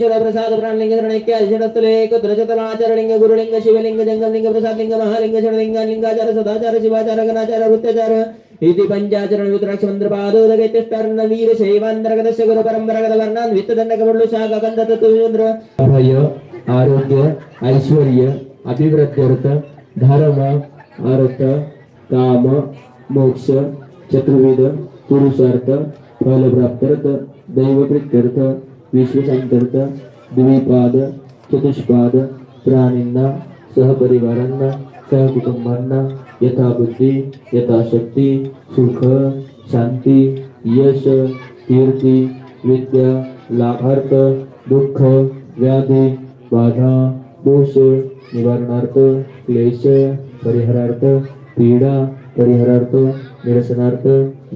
प्रसाद प्राणलिंग शरणैक्य शरस्तले कुत्रचतलाचरणलिंग गुरुलिंग शिवलिंग jungling प्रसादलिंग Mahaling शरणलिंग लिंगाचार सदाचार शिवाचार गणाचार वृत्याचार इति पञ्चाचरण रुद्राक्ष मन्त्रपादोदगैत्यष्टार्ण वीर शैवान्तर्गतस्य गुरु परम्परागत वर्णान् वित्तदण्डकमण्डु शाखकन्द तत्त्वचन्द्र अभय आरोग्य ऐश्वर्य अभिवृद्ध्यर्थ धर्म अर्थ काम मोक्ष चतुर्विध पुरुषार्थ फलप्राप्त्यर्थ दैवप्रित्यर्थ विश्वशांत्यर्थ द्विपाद चतुष्पाद प्राणींना सहपरिवारांना सहकुटुंबांना यथाबुद्धी यथाशक्ती सुख शांती यश कीर्ती विद्या लाभार्थ दुःख व्याधी बाधा दोष निवारणार्थ क्लेश परिहारार्थ पीडा परिहारार्थ निरसनार्थ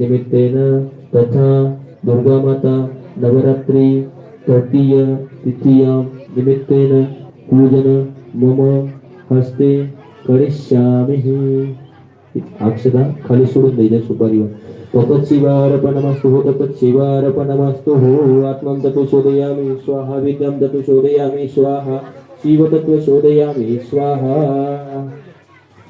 निमित्तेन तथा दुर्गा माता नवरात्री तृतीय तृतीय निमित्तेन पूजन मम हस्ते करिष्यामि। अक्षदा खाली सोडून द्यायच्या सुपारीवर. तपशिवार्पणमस्तु हो तपशिवार्पणमस्तु हो। आत्मं तत्व शोधयामि स्वाहा विद्यं तत्व शोधयामि स्वाहा शिवतत्व शोधयामि स्वाहा।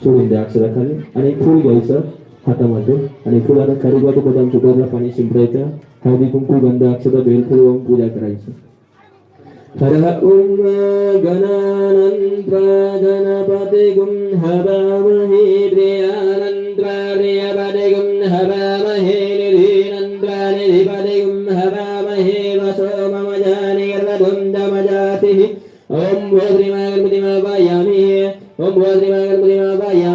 सोडून द्या अक्षराखाली आणि फुल घ्यायचं. hata mate ane kulana kodam padan chudala pani simbraita hari kumpu ganda akshata bel puluwam puja karaisa Harha umma gananan prajana pati gum haba mahi riyanan prariya pati gum haba mahi nirinan prariya pati gum haba mahi vasoma majani karta dunda majatihi Om Vodrima Garmati Mabayami Om Vodrima Garmati Mabayami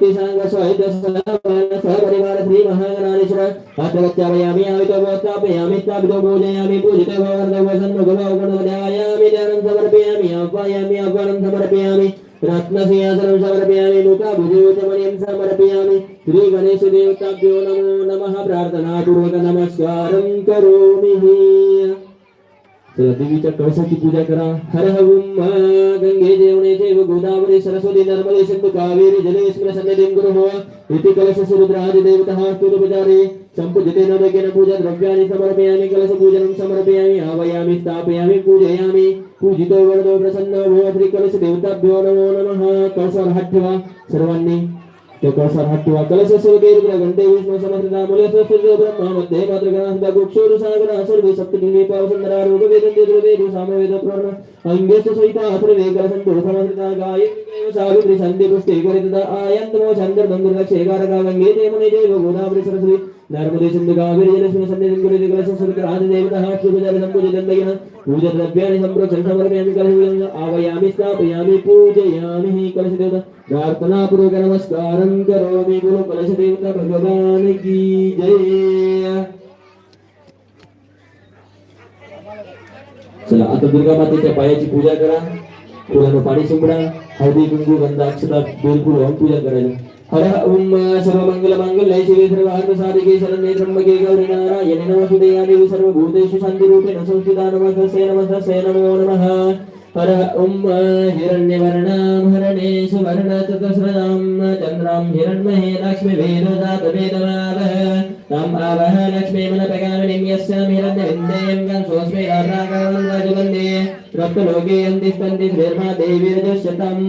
భక్తి సాంగ స్వైత సలవన సపరివార శ్రీ మహాగణాధీశ్వర అత్తగత్యామయామి ఆవితో భోస్తాపయామి స్థాపితో పూజయామి పూజిత భోగర్ధ సన్ముఖలో గుణోదయామి ధ్యానం సమర్పయామి అవ్వాయామి అవ్వనం సమర్పయామి రత్నసింహాసనం సమర్పయామి ముఖభుజోచమయం సమర్పయామి శ్రీ గణేశ దేవతాభ్యో నమో నమ. ప్రార్థనా పూర్వక నమస్కారం కరోమి देवीच्या कळसाची पूजा करा. हर हवुम गंगे जेवणे जैव गोदावरी सरस्वती नर्मदे सिंधु कावेरी जलेश्वर सन्निधिं गुरु हो इति कलश रुद्रादि देवतः स्तुतपचारे सम्पूजिते नरकेन पूजा द्रव्याणि समर्पयामि कलश पूजनं समर्पयामि आवयामि स्थापयामि पूजयामि पूजितो वरदो प्रसन्नो भव श्री कलश देवताभ्यो नमो नमः कलश हात सर्वांनी तो कळसावर हात ठेवा कलश सर्वे रुद्र घंटे विष्णू समर्थता मुले स्वस्ति ब्रह्मा मध्ये मात्र गणा गोक्षोर सागर सर्वे सप्तमी पावसंदरा रोग वेदन्ते द्रवेदु सामवेद प्रण अंगेश सहिता अथर्वे कलसंतो समर्थता गायत्री सावित्री संधि पुष्टि करितदा आयन्तमो चंद्र बंधुर शेगार गावंगे ते मने जय गोदावरी सरस्वती नर्मदे सिंधु कावेरी जलस्मिन सन्निधिं कुरुते कलश सर्वे राज देवतः शुभजल संपूजितं पूजा द्रव्याणि सम्प्रोक्षण समर्पयामि कलश आवायामि स्थापयामि पूजयामि कलश देवता प्रार्थना पूर्वक नमस्कारं करोमि गुरु कलश देवता भगवान की जय चला आता दुर्गा मातेच्या पायाची पूजा करा फुलानं पाणी शिंपडा हळदी कुंकू गंध अक्षता बेलफूल वाहून पूजा करायला हर ओम सर्व मंगल मंगल शिवे सर्व अर्थ साधिके शरण्ये त्र्यंबके गौरी नारायणे नमस्ते देवी सर्व भूतेषु शांती रूपेण संस्थिता नमस्ते नमस्ते नमो नमः हर ओम हिरण्यवर्णां हरणे सुवर्ण चतुस्रजां चन्द्रां हिरण्महे लक्ष्मी वेदजात वेदमावः ताम् आवह लक्ष्मी मनपगामिनीं यस्यां हिरण्यविन्देयं गं स्वस्मै रागावं राजवन्दे रक्तलोके यन्तिष्ठन्ति धीर्मा देवीर्दश्यतम्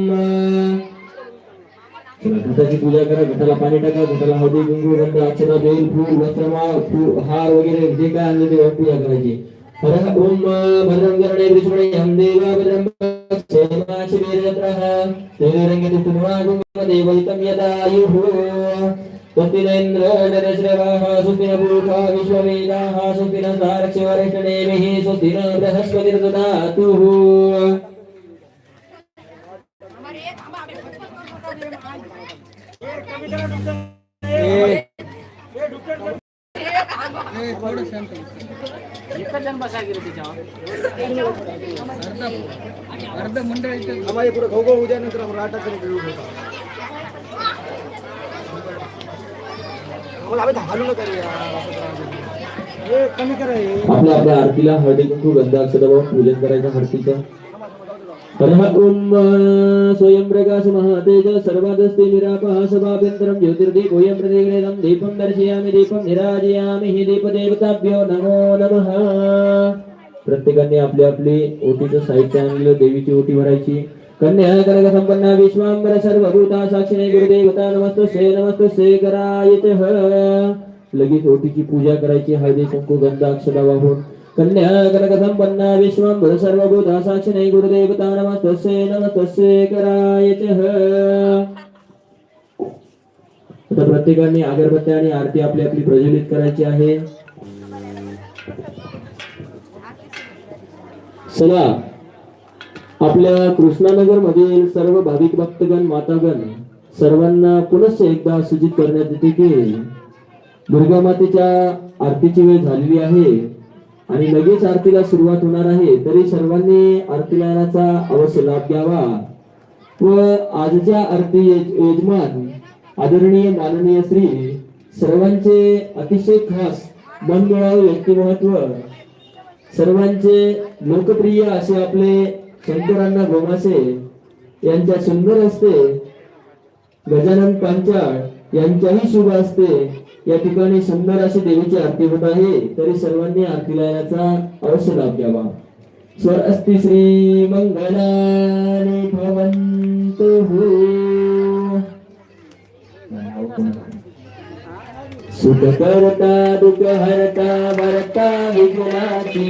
चला, घटाची पूजा करा घटाला पाणी टाका घटाला हळदी कुंकू गंध अक्षता बेल फूल वस्त्रमाळ फूल हार वगैरे जे काय आणले ते वाहून पूजा करायची हर ओम भद्रं करणे विष्णुणे यं देवा भद्रं क्षेमाशि वीरजत्रः देवीरङ्गे तुष्टुमागुं देवैतं यदायुः स्वस्ति न पूषा विश्ववेदाः स्वस्ति न सारक्षिवरिष्ठनेमिः स्वस्ति न बृहस्पतिर्ददातुः आम्हाला पुढे खो खो उद्या नंतर आपण आठ तारखेला खेळू शकतो. आम्हाला आम्ही हालू नका रे यार, असं करा. हे कमी करा हे आपल्या आपल्या आरतीला हळदी कुंकू गंध अक्षता पूजन करायचं आरतीचं हरः उम् स्वयं प्रकाश महातेज सर्वादस्ति निरापः सभाभ्यन्तरं ज्योतिर्दीपोऽयं प्रतिगृहीतं दीपं दर्शयामि दीपं निराजयामि हि दीपदेवताभ्यो नमो नमः. प्रत्येकाने आपली आपली ओटीचं साहित्य आणलं देवीची ओटी भरायची. कन्या कनक संपन्ना विश्वांबर सर्वभूता साक्षिणे गुरुदेवता नमस्तस्ये नमस्तस्ये करायचः लगेच ओटीची पूजा करायची, हळदी, कुंकू गंध अक्षदा वाहून कन्या कनक संपन्ना विश्वांबर सर्वभूता साक्षिणे गुरुदेवता नमस्तस्ये नमस्तस्ये करायचः आता प्रत्येकाने अगरबत्ती आणि आरती आपली आपली प्रज्वलित करायची आहे। चला आपल्या कृष्णानगर मधील सर्व भाविक भक्तगण मातागण सर्वांना पुनश्च एकदा सूचित करण्यात येते की दुर्गा मातेच्या आरतीची वेळ झालेली आहे आणि लगेच आरतीला सुरुवात होणार आहे तरी सर्वांनी आरती अवश्य लाभ घ्यावा. व आजच्या आरती यजमान आदरणीय माननीय श्री सर्वांचे अतिशय खास मनमिळावू व्यक्तिमत्व सर्वांचे लोकप्रिय असे आपले शंकरांना गोमासे यांच्या सुंदर असते गजानन पांचाळ यांच्याही शुभ असते या ठिकाणी सुंदर अशी देवीची आरती होत आहे तरी सर्वांनी आरती लायनाचा अवश्य लाभ घ्यावा. स्वर अस्ति श्री मंगलाने भवन्तु हो. सुख करता दुःख हरता भरता विघ्नाची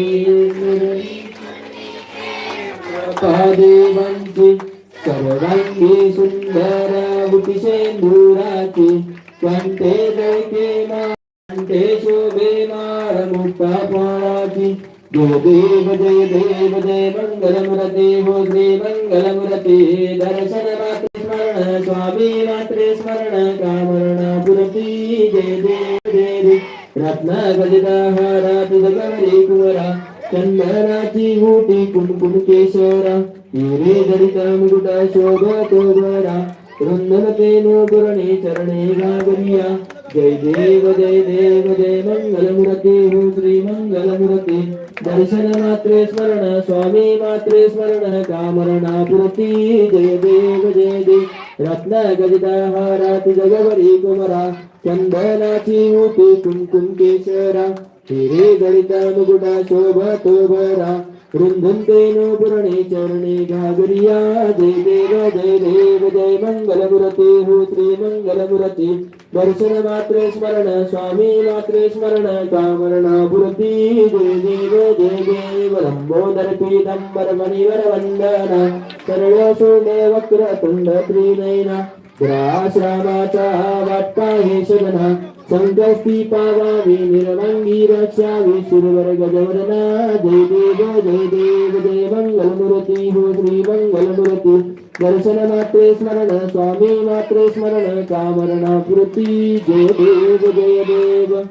पादेवांची सर्वांगी सुंदर बुटिशेंदुराची कंठे दैके कंठे शोभे मार मुक्ता फळाची देव जय देव जय मंगलमुरते हो श्री मंगलमुरते. दर्शन मात्रे स्मरण स्वामी मात्रे स्मरण कामरण पुरती जय देव जय देव रत्न गजदा हारा तुझ गौरी कुवरा चंदनाची मोठी कुमकुम केशरा हिरे जडिता मुकुटा शोभतो बरा वृंदन तेनो गुरणे चरणे गागरिया जय देव जय देव जय मंगलमूर्ती हो श्री मंगलमूर्ती दर्शन मात्रे स्मरण स्वामी मात्रे स्मरण कामरणा पुरती जय देव जय देव रत्न गजदा हारा जगवरी कुमरा चंदनाची मोठी कुमकुम केशरा हिरे गणिता मुकुटा शोभा तो बरा रुंधुन तेनो पुरणे चरणे घागरिया. जय देव जय देव जय मंगलमुरते. हो श्री मंगलमुरते. दर्शन मात्रे स्मरण स्वामी मात्रे स्मरण कामरणा पुरती जय देव जय देव लंबोदर पीतंबर मणिवर वंदना सर्व सोने वक्र तुंड त्रिनयना. ग्रास रामाचा वाटपा हे शगना संकस्ती पावावी निर्मंगी रक्षावी सुरवर गजवरना जय देव जय देव जय मंगलमूर्ती हो श्री मंगलमूर्ती दर्शन मात्रे स्मरण स्वामी मात्रे स्मरण कामरणा पूर्ती जय देव जय देव।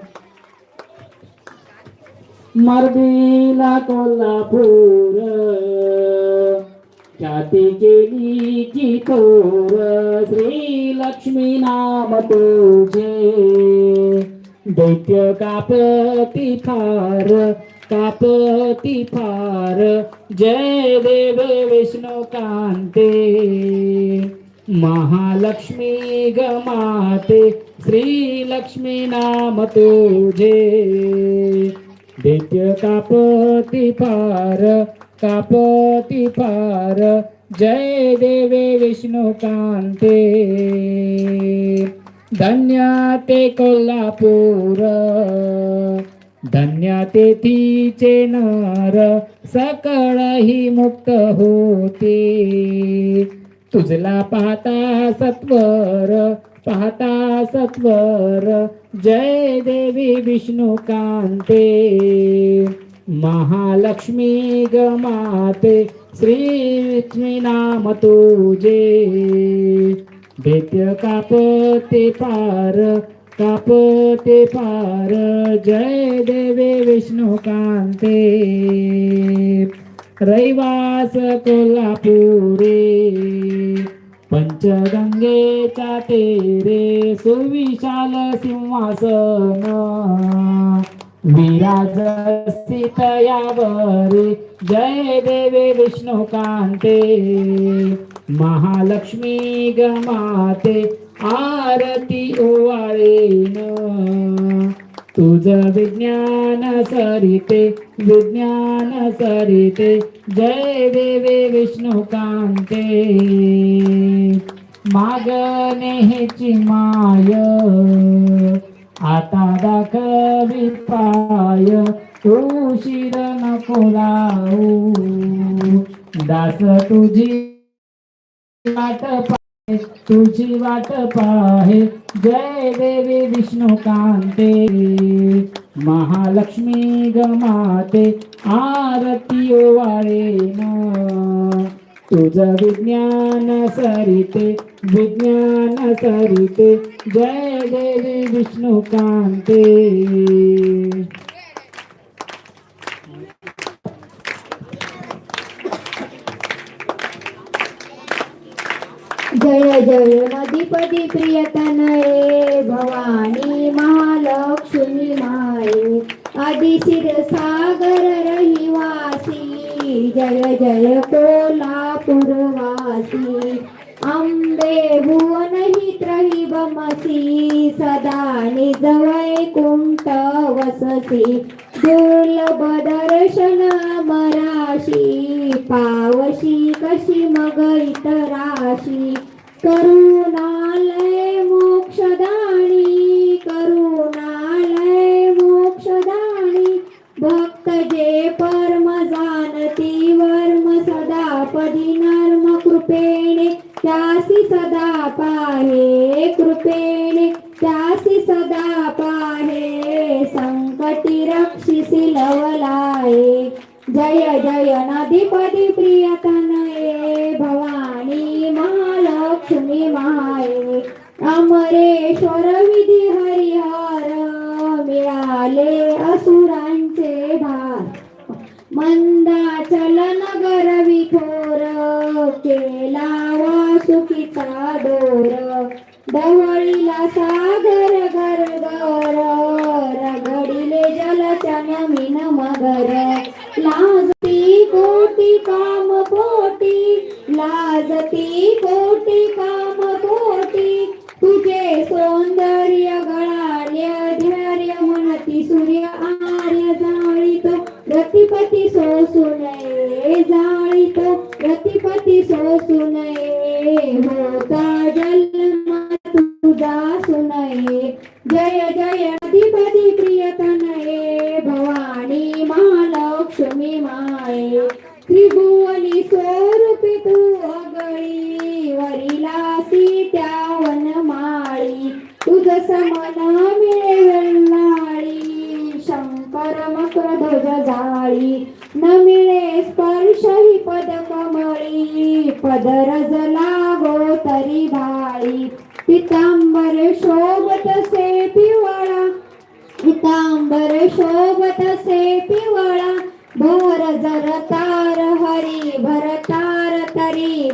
मर्दीला कोल्हापूर। ख्याती केली की तोर श्री लक्ष्मी नाम तुझे. दैत्य कापती फार कापती फार. जय देव विष्णू कांते. महालक्ष्मी गमाते श्री लक्ष्मी नाम तुझे. दैत्य कापती फार कापती पार जय देवे विष्णू कांते. धन्य ते कोल्हापूर धन्य तेथीचे नार सकळ ही मुक्त होते. तुझला पाहता सत्वर पाहता सत्वर जय देवी विष्णू कांते. महालक्ष्मी गमाते श्री लक्ष्मी नाम तुझे. दैत्य कापते पार कापते पार जय देवे विष्णू कांते. रैवास कोल्हापुरे पंचगंगेचा तेरे सुविशाल सिंहासन. विराजसी तयावरी जय देवे विष्णुकांते महालक्ष्मी गमाते। आरती ओवाळेन तुझ विज्ञान सरिते विज्ञान सरिते। जय देवे विष्णुकांते मागणेची माय। आता दाखवी पाय उशीर नको लावू. दास तुझी वाट पाहे तुझी वाट पाहे. जय देवी विष्णू कांते. महालक्ष्मी गमाते आरती वाळे तुझ विज्ञान सरिते विज्ञान सरिते जय देवी विष्णुकांते जय जय मधिपदी प्रियतनये. भवानी महालक्ष्मी माये. अधिशिर सागर रहिवासी. जय जय कोल्हापूरवासी. अंबे भुवन हि बमसी सदा निजवै कुंट वससी दुर्लभ दर्शन मराशी पावशी कशी मग इतराशी. करू असुरांचे भार. मंदाचल नगर विठोर केला वासुकीचा दोर डवळीला सागर गरगर रगडिले जलचन मिन मगर. लाजती कोटी काम पोटी लाजती कोटी काम नये जाळीत प्रतिपती सोसू नये होता जन्म तुझा सुनये. जय जय अधिपती प्रियतनये भवानी महालक्ष्मी माये त्रिभुवनी स्वरूपी तू अगळी वरिलासी त्या वनमाळी तुझ समन मिळे वेल्लाळी शंकर मकर ध्वज जाळी न मिळे स्पर्श ही पद कमळी पदरज लागो तरी भाळी पितांबर शोभत से पिवळा पितांबर शोभत से पिवळा भोर जर तार हरी भरतार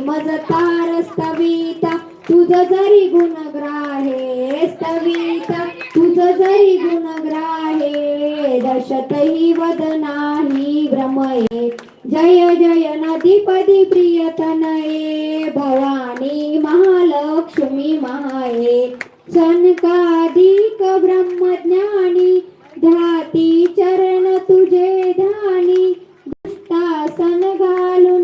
तरी मज तार स्तविता तुझ जरी गुणग्राहे स्तविता तुझ जरी गुणग्राहे दशतही वदनाही भ्रमये. जय जय नदीपदी प्रियतनये भवानी महालक्ष्मी महा सनकाधिक ब्रह्म ब्रह्मज्ञानी ध्याती चरण तुझे ध्यानी दुष्टासन घालून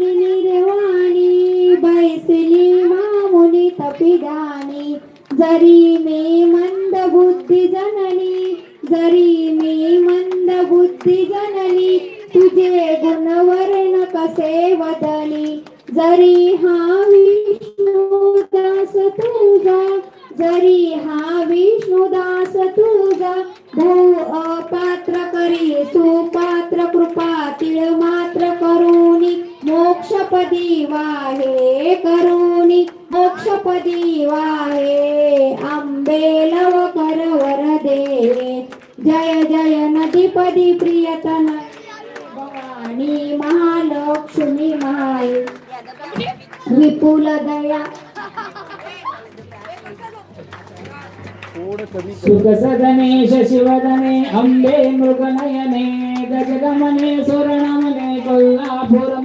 मामुनी जरी मे मंद बुद्धी जननी जरी मी मंद बुद्धी जननी तुझे गुणवर्ण कसे वदनी? जरी हा विष्णुदास तुझा जरी हा विष्णुदास तुझा भू अपात्र करी सुपात्र कृपा तिळ मात्र करुणी मोक्षपदी वाहे करुणी मोक्षपदी वाहे आंबे लव कर वरदे जय जय नदीपदी प्रियतन भवानी महालक्ष्मी माय. विपुल दया. सुख सदने सुखसदने शशिवदने अंबे मृगनयने गजगमने सुरणमने कोल्हापुर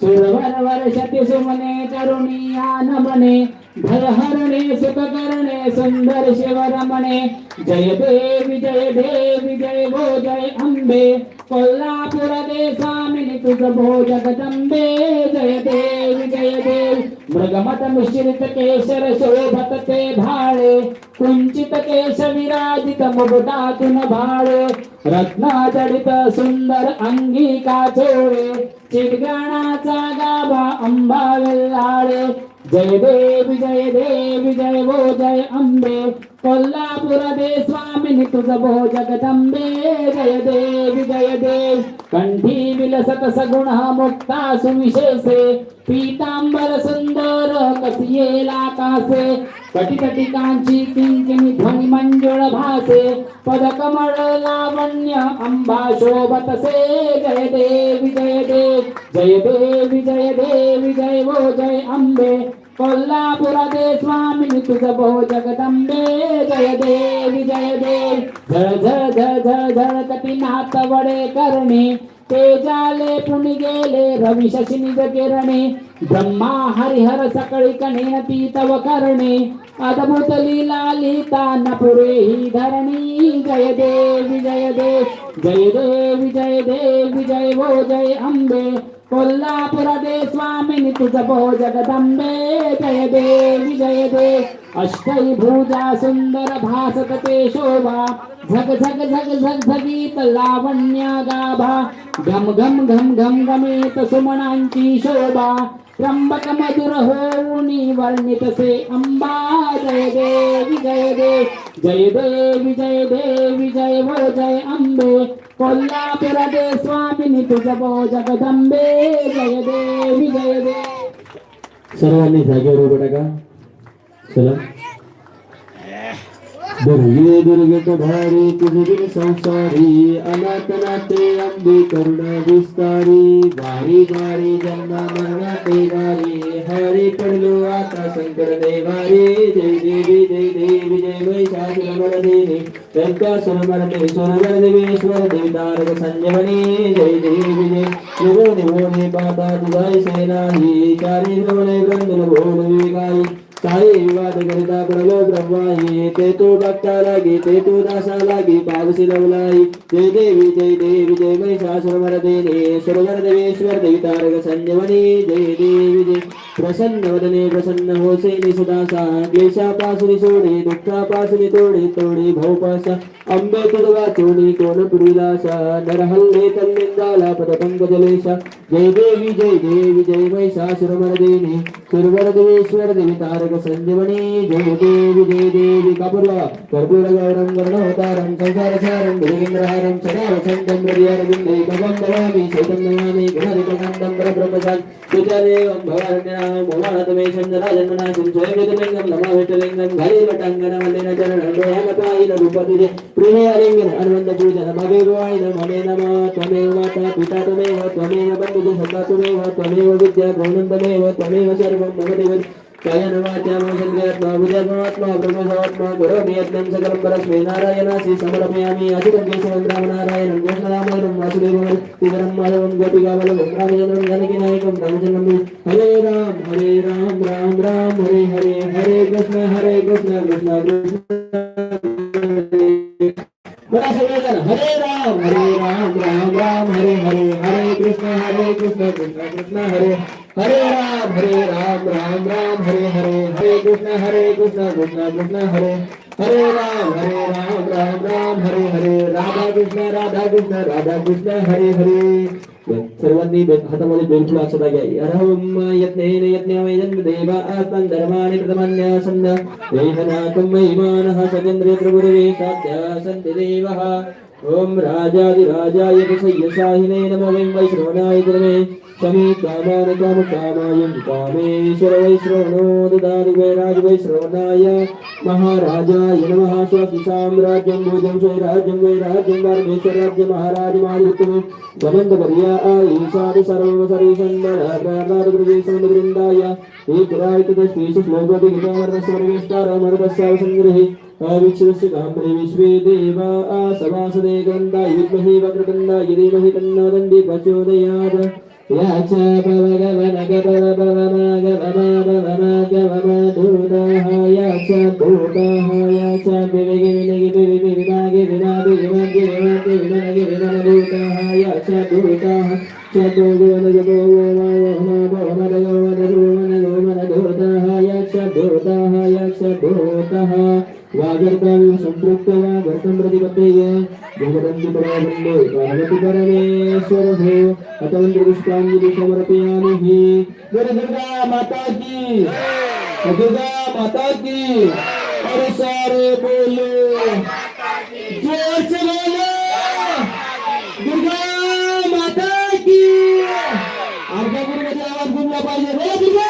सुरवर वर्षति सुमने तरुणीयान मने भयहरणे सुखकरणे सुंदर शिवरमणे। जय देवी जय देवी जय भो जय अंबे। कोल्हापूर दे स्वामिनी तुझ भो जगदंबे जय देवी जय देवी मृगमत मिश्रित केशर शोभत ते भाळे कुंचित केश विराजित मुकुटातून भाळे रत्ना सुंदर अंगिका चोळे चिडगाणाचा गाभा अंबा वेल्लाळे जय देवी जय देवी जय भो जय अंबे। कोल्हापूर दे स्वामिनी तुझ भो जगदंबे जय देवी जय देव। कंठी विलसत सगुण मुक्ता सुविशेषे पीतांबर सुंदर कसियेला कासे कटी कांची किंकिणी ध्वनी मंजुळ भासे। पदकमळ लावण्य अंबा शोभतसे जय देवी जय देव। जय देवी जय देवी जय भो जय अंबे। कोल्हापुर दे स्वामिनी तुझ भो जगदंबे जय देवी जय देव. झळ झळ झळ झळ झळ कटीनाथ वडे करणे. ते जाले पुणी गेले रवी शशी निज किरणे ब्रह्मा हरिहर सकळी कणेन तव करणे. अद्भुत लीला लिहिता न पुरे ही धरणी. जय देवी जय देव जय देवी जय देवी जय वो जय अंबे. कोल्हापुर दे स्वामिनी तुझ भो जगदंबे जय देवी जय दे. अष्टई सुंदर भासत ते शोभा. झग झग झग झग झगीत लावण्या गाभा. घम घम घम घम गमेत सुमनांची शोभा. त्र्यंबक मधुर होऊनी वर्णितसे अंबा. जय देवी जय दे. जय देवी जय देवी जय भो हो, जय अंबे. कोल्हापुर दे स्वामिनी तुझ भो जगदंबे जय देवी जय देव सर्वांनी जागेवर उभं टाका चला दुर्गे दुर्गे तो भारी तुझे संसारी अनाथ नाते अंबे करुणा विस्तारी वारी वारी जन्मा मरणा ते वारी हरी पडलो आता शंकर देवारी जय देवी जय देवी जय महिषासुर देवी व्यंकासुर मरते सुरवर देवेश्वर देवी तारक संजमनी जय देवी जय निवो निवो ने पाता तुझाय सेनाही चारी श्रवणे वृंदन भोन विवेकाई काळे विवाद करता प्रलो ब्रह्माई ते तो भक्ता लागी ते तो दासा लागी पावसी लवलाई जय देवी जय देवी जय महिषासुर देने सुरवर देवेश्वर देवी तारक संजवने जय देवी जय. प्रसन्न वदने प्रसन्न होसे निसदासा क्लेशापासुनी सोडे दुःखापासुनी तोडे तोडे भौपासा अंबे तुडवा चोणी कोण पुरीलासा नरहल्ले तल्लिंदाला पद पंकजलेशा जय देवी जय देवी जय महिषासुर देने सुरवर देवेश्वर देवी तारक संजीवनी जय देवी जय देवी कपूर्वा कर्पूर गौरम वर्णवतारम संसार सारम भुजगेंद्रहारम सदा वसंतम हृदयारविंदे भगवं भवामि चैतं नमामि गणाधिपकान्तं परब्रह्मचान् तुझ्यादेवं भवारण्यां भवानतमेशं जराजन्मनाशं स्वयंविदलिङ्गं नमाविष्टलिङ्गं घरीवटाङ्गनमलिन चरणं दोयामपायिन रूपतिजे प्रिये अलिङ्गन अनुबन्ध पूजन भवे गोवायिन ममे नमः त्वमेव माता पिता त्वमेव त्वमेव बन्धुः सदा त्वमेव त्वमेव विद्या गौणं त्वमेव त्वमेव सर्वं मम देव कायन ब्रह्मसात्मा करोमि यत्नं सकलं परस्मै नारायणासि समर्पयामि केशवं रामनारायणं कृष्णरामायणं वासुदेवं माधवं रामचन्द्रं जानकीनायकं रामचन्द्रं हरे राम हरे राम राम राम हरे हरे हरे कृष्ण हरे कृष्ण कृष्ण कृष्ण। बड़ा सगळेजण हरे राम हरे राम राम राम हरे हरे हरे कृष्ण हरे कृष्ण कृष्ण कृष्ण हरे। हरे राम हरे राम राम राम हरे हरे हरे कृष्ण हरे कृष्ण कृष्ण कृष्ण हरे। हरे राम हरे राम राम राम हरे हरे राधा कृष्ण राधा कृष्ण राधा कृष्ण हरे हरे। सर्वांनी बे- दोन बेलफुल अक्षता घ्या अरहम यत्नेन यज्ञामय जन्म देवा आत्मन धर्माणि प्रथमन्यासन्न देहनाकं महिमानः सचन्द्रे प्रभुरवे साध्या सन्ति देवः। ॐ राजाधिराजाय प्रसय्यसाहिने नमो वै वैश्रवणाय धर्मे समी कामान काम कामायं कामेश्वर वैश्रवणो ददाति वैराज वैश्रवणाय महाराजाय नमः। स्वस्ति साम्राज्यं भुजं स्वैराज्यं वैराज्यं वार्मेश्वराज्य महाराज महायुक्तमे समन्तपर्या ईशानि सर्वं सरीसन्मनः वृन्दाय। एकरायतदस्तेषु श्लोकोऽधिगतवर्णस्वर्गेष्टारमरुतस्यावसङ्ग्रहे अविश्वस्य काम्रे विश्वे देवा सवासदे गन्धा युद्महि वक्रतुण्डा यदीमहि तन्नो दन्ति प्रचोदयात् याच भवगवन गवर भवम गवम भवम गवम धूतः याच भूतः याच विवेगे विनगे विविधि विभागे विनादि विभागे विभागे विनगे विनभूतः याच भूतः चतो गोन जगदन्ति परावन्दे परमेश्वर परमेश्वरभो अतवन्त्र पुष्पाञ्जलि समर्पयामि हि गुरु दुर्गा माता की. दुर्गा माता की और सारे बोलो जोर से बोलो दुर्गा माता की अर्धापूरमध्ये आवाज गुंजला पाहिजे रे दुर्गा.